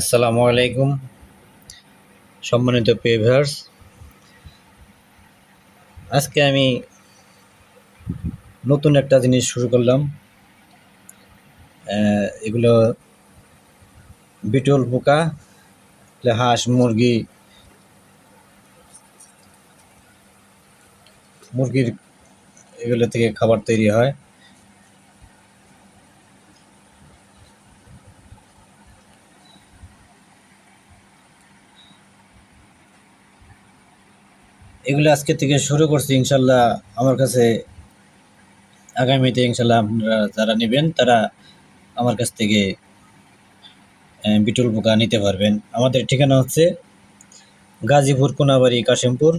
আসসালামু আলাইকুম। সম্মানিত পেভার্স, আজকে আমি নতুন একটা জিনিস শুরু করলাম। এগুলো বিটল পোকা হাঁস, মুরগি, মুরগির এগুলো থেকে খাবার তৈরি হয়। এগুলো আজকে থেকে শুরু করছি, ইনশাল্লাহ আমার কাছে আগামীতে ইনশাল্লাহ আপনারা যারা নেবেন, তারা আমার কাছ থেকে বিটুল বোকা নিতে পারবেন। আমাদের ঠিকানা হচ্ছে গাজীপুর, কোনাবাড়ি, কাশিমপুর।